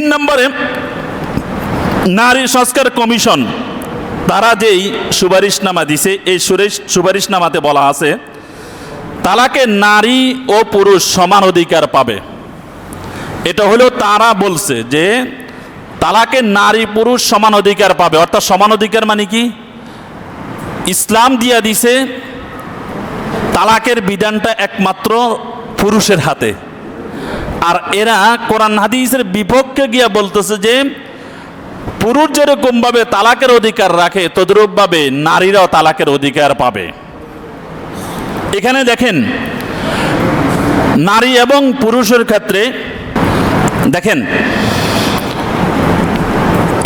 তিন নম্বরে নারী সংস্কার কমিশন। তারা যেই সুপারিশনামা দিছে, এই সুরেশ সুপারিশনামাতে বলা আছে, তালাকে নারী ও পুরুষ সমান অধিকার পাবে। এটা হলো তারা বলছে যে, তালাকে নারী পুরুষ সমান অধিকার পাবে। অর্থাৎ সমান অধিকার মানে কি? ইসলাম দিয়া দিছে, তালাকের বিধানটা একমাত্র পুরুষের হাতে। আর এরা কোরআন হাদিসের বিপক্ষে গিয়া বলতেছে যে, পুরুষ যেরকমভাবে তালাকের অধিকার রাখে তদ্রূপভাবে নারীরাও তালাকের অধিকার পাবে। এখানে দেখেন, নারী এবং পুরুষের ক্ষেত্রে, দেখেন,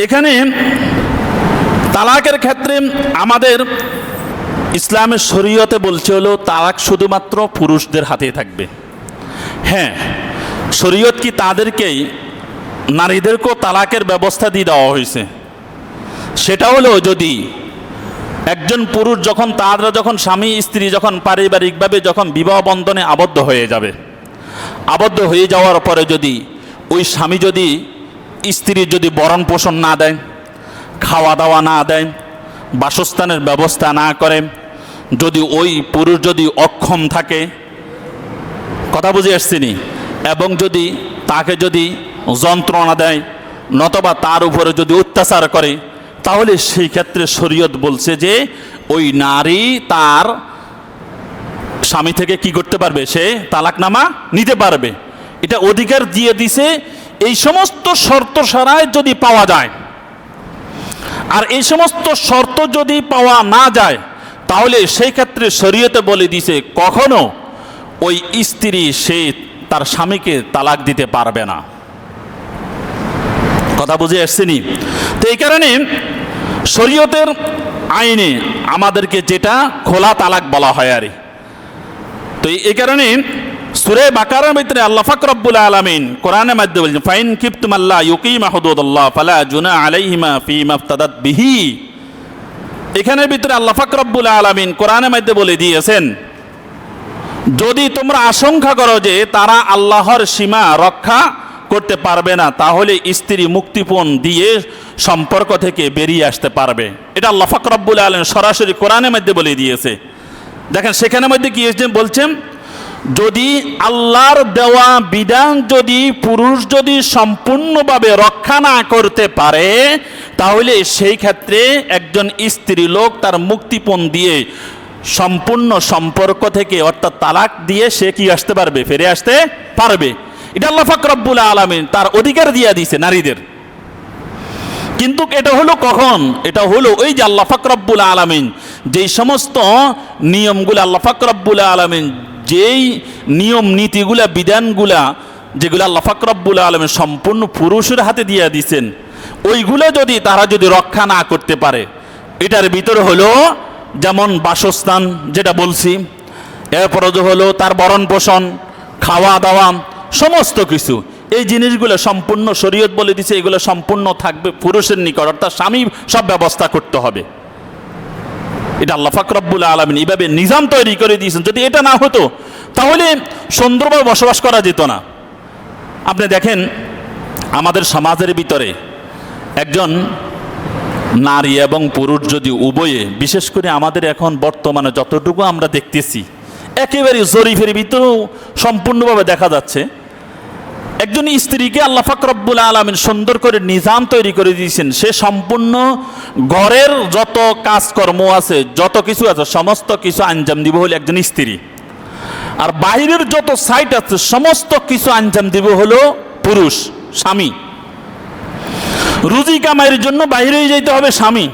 এখানে তালাকের ক্ষেত্রে আমাদের ইসলামের শরীয়তে বলছে হলো, তালাক শুধুমাত্র পুরুষদের হাতে থাকবে। হ্যাঁ শরীয়ত কি তাদেরকেই নারীদেরকেও তালাকের ব্যবস্থা দিয়ে দেওয়া হয়েছে? সেটা হলো যদি একজন পুরুষ যখন তারা যখন স্বামী, স্ত্রী যখন পারিবারিকভাবে যখন বিবাহ বন্ধনে আবদ্ধ হয়ে যাবে, আবদ্ধ হয়ে যাওয়ার পরে যদি ওই স্বামী যদি স্ত্রীর যদি বরণ পোষণ না দেয়, খাওয়া দাওয়া না দেয়, বাসস্থানের ব্যবস্থা না করে, যদি ওই পুরুষ যদি অক্ষম থাকে, কথা বুঝে আসছিনি এবং যদি তাকে যদি যন্ত্রণা দেয়, নতবা তার উপরে যদি অত্যাচার করে, তাহলে সেই ক্ষেত্রে শরীয়ত বলছে যে, ওই নারী তার স্বামী থেকে কি করতে পারবে? সে তালাকনামা নিতে পারবে। এটা অধিকার দিয়ে দিছে, এই সমস্ত শর্ত সারায় যদি পাওয়া যায়, আর এই সমস্ত শর্ত যদি পাওয়া না যায়, তাহলে সেই ক্ষেত্রে শরীয়তে বলে দিছে, কখনো ওই স্ত্রী সে তার স্বামীকে তালাক দিতে পারবে না। কথা বুঝে আসছেনি তো এই কারণে শরীয়তের আইনে আমাদেরকে যেটা খোলা তালাক বলা হয় আর তো এই কারণে সুরে বাকারের ভিতরে আল্লাহ ফাকরব্বুল আলমিন কোরআনের মধ্যে বলছেন, ফাইন কিপ্তুম আল্লাহ ইউকিম আহদুল্লাহ ফালা জুনা আলাইহিমা ফি মাফতাদাত বিহি। এখানের ভিতরে আল্লাহ ফাকরব্বুল আলমিন কোরআনের মধ্যে বলে দিয়েছেন যদি তোমরা আশঙ্কা করো যে তারা আল্লাহর সীমা রক্ষা করতে পারবে না, তাহলে স্ত্রী মুক্তিপণ দিয়ে সম্পর্ক থেকে বেরিয়ে আসতে পারবে। এটা আল্লাহ ফাকরব্বুল আলম সরাসরি কোরআনের মধ্যে বলে দিয়েছে। দেখেন, সেখানের মধ্যে কি বলছেন, যদি আল্লাহর দেওয়া বিধান যদি পুরুষ যদি সম্পূর্ণভাবে রক্ষা না করতে পারে, তাহলে সেই ক্ষেত্রে একজন স্ত্রী লোক তার মুক্তিপণ দিয়ে সম্পূর্ণ সম্পর্ক থেকে, অর্থাৎ তালাক দিয়ে সে কি আসতে পারবে? ফিরে আসতে পারবে। এটা আল্লাহ ফাকরব্বুল আলমিন তার অধিকার দিয়ে দিছে নারীদের। কিন্তু এটা হলো কখন? এটা হলো ওই যে আল্লাহ ফাকরব্বুল আলমিন যেই সমস্ত নিয়মগুলো আল্লাহ ফাকরব্বুল আলমিন যেই নিয়ম নীতিগুলা, বিধানগুলা যেগুলো আল্লাহ ফাকরব্বুল আলমিন সম্পূর্ণ পুরুষের হাতে দিয়ে দিছেন, ওইগুলো যদি তারা যদি রক্ষা না করতে পারে, এটার ভিতরে হলো যেমন বাসস্থান, যেটা বলছি, এরপরে হলো তার বরণ পোষণ খাওয়া দাওয়া সমস্ত কিছু। এই জিনিসগুলো সম্পূর্ণ শরীয়ত বলে দিছে, এগুলো সম্পূর্ণ থাকবে পুরুষের নিকট, অর্থাৎ স্বামী সব ব্যবস্থা করতে হবে। এটা আল্লাহ ফাকরব্বুল আলমিন এইভাবে নিজাম তৈরি করে দিয়েছেন। যদি এটা না হতো, তাহলে সুন্দরভাবে বসবাস করা যেত না। আপনি দেখেন, আমাদের সমাজের ভিতরে একজন নারী এবং পুরুষ যদি উভয়ে, বিশেষ করে আমাদের এখন বর্তমানে যতটুকু আমরা দেখতেছি, একেবারে জরিফের ভিতরেও সম্পূর্ণভাবে দেখা যাচ্ছে, একজন স্ত্রীকে আল্লাহ ফাকরব্বুল আলমিন সুন্দর করে নিজাম তৈরি করে দিয়েছেন। সে সম্পূর্ণ ঘরের যত কাজকর্ম আছে, যত কিছু আছে, সমস্ত কিছু আঞ্জাম দিব হলো একজন স্ত্রী। আর বাইরের যত সাইট আছে, সমস্ত কিছু আঞ্জাম দিব হলো পুরুষ, স্বামী। রুজি কামাইয়ের জন্য বাইরে যেতে হবে স্বামী।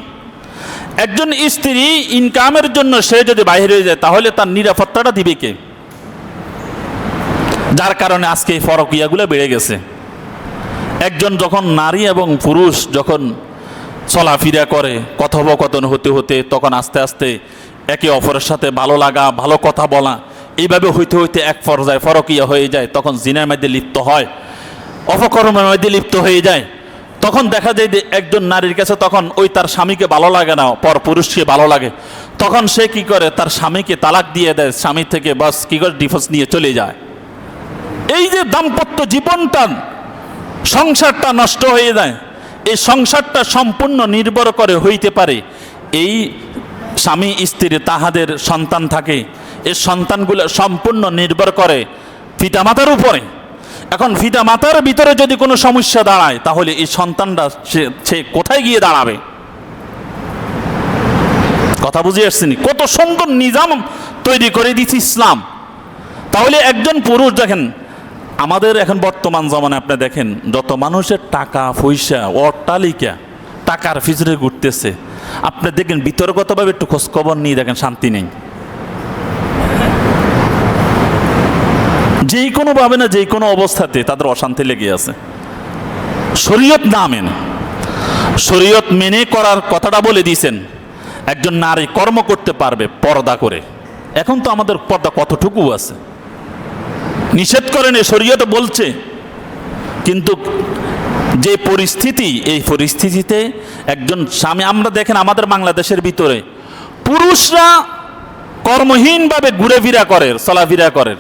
একজন স্ত্রী ইনকামের জন্য সে যদি বাইরে যায়, তাহলে তার নিরাপত্তাটা দিবে কে? যার কারণে আজকে এই ফরকিয়াগুলো বেড়ে গেছে। একজন যখন নারী এবং পুরুষ যখন চলাফেরা করে, কথোপকথন হতে হতে, তখন আস্তে আস্তে একে অপরের সাথে ভালো লাগা, ভালো কথা বলা, এইভাবে হইতে হইতে এক পর্যায়ে ফরকিয়া হয়ে যায়, তখন জিনের মধ্যে লিপ্ত হয়, অপকর্মের মধ্যে লিপ্ত হয়ে যায়। তখন দেখা যায় যে একজন নারীর কাছে তখন ওই তার স্বামীকে ভালো লাগে না, পর পুরুষকে ভালো লাগে। তখন সে কি করে? তার স্বামীকে তালাক দিয়ে দেয়, স্বামী থেকে বাস কি করে? ডিভোর্স নিয়ে চলে যায়। এই যে দাম্পত্য জীবনটা, সংসারটা নষ্ট হয়ে যায়, এই সংসারটা সম্পূর্ণ নির্ভর করে হইতে পারে। এই স্বামী স্ত্রী তাহাদের সন্তান থাকে, এই সন্তানগুলো সম্পূর্ণ নির্ভর করে পিতামাতার উপরে। এখন পিতামাতার ভিতরে যদি কোনো সমস্যা দাঁড়ায়, তাহলে এই সন্তানটা সে কোথায় গিয়ে দাঁড়াবে? কথা বুঝে আসছেনি? কত সুন্দর নিজাম তৈরি করে দিচ্ছে ইসলাম। তাহলে একজন পুরুষ দেখেন, আমাদের এখন বর্তমান জমানে আপনি দেখেন, যত মানুষের টাকা, পয়সা, অট্টালিকা, টাকার ফিজরে ঘুরতেছে, আপনি দেখেন বিতর্কতভাবে একটু খোঁজখবর নিয়ে দেখেন, শান্তি নেই। যেই কোনো ভাবে না যেই কোনো অবস্থাতে তাদের অশান্তি লেগে আছে। শরীয়ত না মেনে। শরীয়ত মেনে করার কথাটা বলে দিয়েছেন, একজন নারী কর্ম করতে পারবে পর্দা করে। এখন তো আমাদের পর্দা কতটুকু আছে? নিষেধ করেন এ শরীয়ত বলছে, কিন্তু যে পরিস্থিতি, এই পরিস্থিতিতে একজন স্বামী, আমরা দেখেন আমাদের বাংলাদেশের ভিতরে, পুরুষরা কর্মহীনভাবে ঘুরে ফিরা করে, চলাফেরা করে।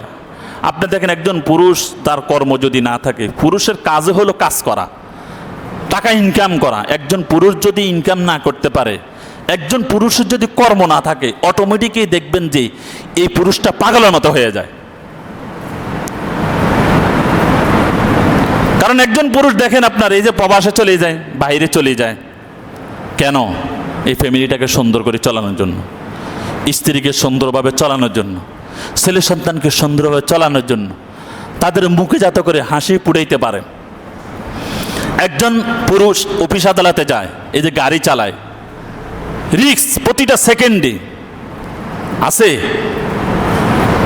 আপনি দেখেন একজন পুরুষ, তার কর্ম যদি না থাকে, পুরুষের কাজে হলো কাজ করা, টাকা ইনকাম করা। একজন পুরুষ যদি ইনকাম না করতে পারে, একজন পুরুষের যদি কর্ম না থাকে অটোমেটিকই দেখবেন যে এই পুরুষটা পাগলের মতো হয়ে যায়। কারণ একজন পুরুষ দেখেন আপনার, এই যে প্রবাসে চলে যায়, বাইরে চলে যায়। কেন? এই ফ্যামিলিটাকে সুন্দর করে চালানোর জন্য, স্ত্রীকে সুন্দরভাবে চালানোর জন্য। ছেলে সন্তানকে সুন্দরভাবে চালানোর জন্য তাদের মুখে যাতে করে হাসি পুড়াইতে পারে। একজন পুরুষ অফিস আদালতে যায়, এই যে গাড়ি চালায়। রিক্স প্রতিটা সেকেন্ডে। আছে।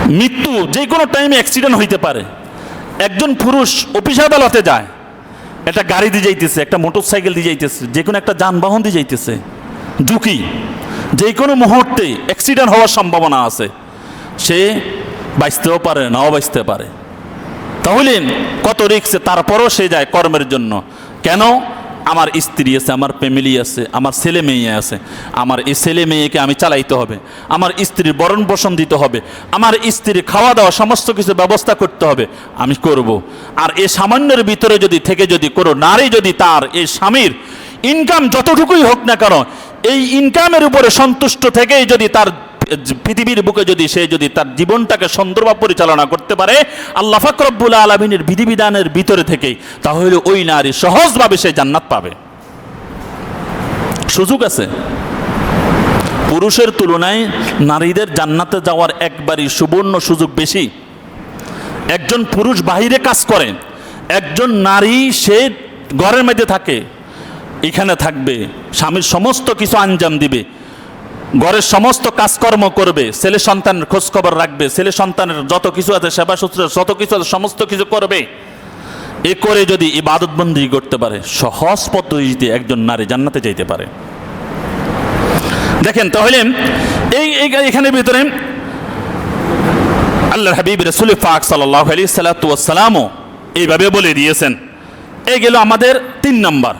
মৃত্যু যে কোনো টাইমে অ্যাক্সিডেন্ট হইতে পারে। একজন পুরুষ অফিস আদালতে যায়, একটা গাড়ি দিয়ে যাইতেছে, একটা মোটর সাইকেল দিয়ে যাইতেছে, যে কোনো একটা যানবাহন দিয়ে যাইতেছে। ঝুঁকি। যে কোনো মুহূর্তে অ্যাক্সিডেন্ট হওয়ার সম্ভাবনা আছে। সে বাঁচতেও পারে, নাও বাঁচতে পারে। তাহলে কত রিক্সে তারপরও সে যায় কর্মের জন্য। কেন? আমার স্ত্রী আছে, আমার ফ্যামিলি আছে, আমার ছেলে মেয়ে আছে। আমার এই ছেলে মেয়েকে আমি চালাইতে হবে। আমার স্ত্রীর বরণ পোষণ দিতে হবে। আমার স্ত্রীর খাওয়া দাওয়া সমস্ত কিছু ব্যবস্থা করতে হবে। আমি করব। আর এই সামান্যের ভিতরে যদি থেকে যদি কোনো নারী যদি তার এই স্বামীর ইনকাম যতটুকুই হোক না কেন, এই ইনকামের উপরে সন্তুষ্ট থেকেই যদি তার পৃথিবীর বুকে যদি সে যদি তার জীবনটাকে সুন্দরভাবে পরিচালনা করতে পারে, আল্লাহ ফাকরবুল আলমিনের বিধিবিধানের ভিতরে থেকেই, তাহলে ওই নারী সহজভাবে সে জান্নাত পাবে। সুযোগ আছে? পুরুষের তুলনায় নারীদের জান্নাতে যাওয়ার একবারই সুবর্ণ সুযোগ বেশি। একজন পুরুষ বাহিরে কাজ করে, একজন নারী সে ঘরের মধ্যে থাকে, এখানে থাকবে, স্বামীর সমস্ত কিছু আঞ্জাম দিবে ঘরের সমস্ত কাজকর্ম করবে, ছেলে সন্তানের খোঁজখবর রাখবে, ছেলে সন্তানের যত কিছু আছে সেবা সূত্রে যত কিছু আছে, সমস্ত কিছু করবে। এ করে যদি ইবাদতবন্দি করতে পারে, সহজ পদ্ধতিতে একজন নারী জান্নাতে যাইতে পারে। দেখেন তাহলে, এই এখানে ভিতরে আল্লাহ হাবিব রসুল ফাক সাল্লাহ আলী সাল্লাতামও এইভাবে বলে দিয়েছেন। এই গেল আমাদের তিন নম্বর।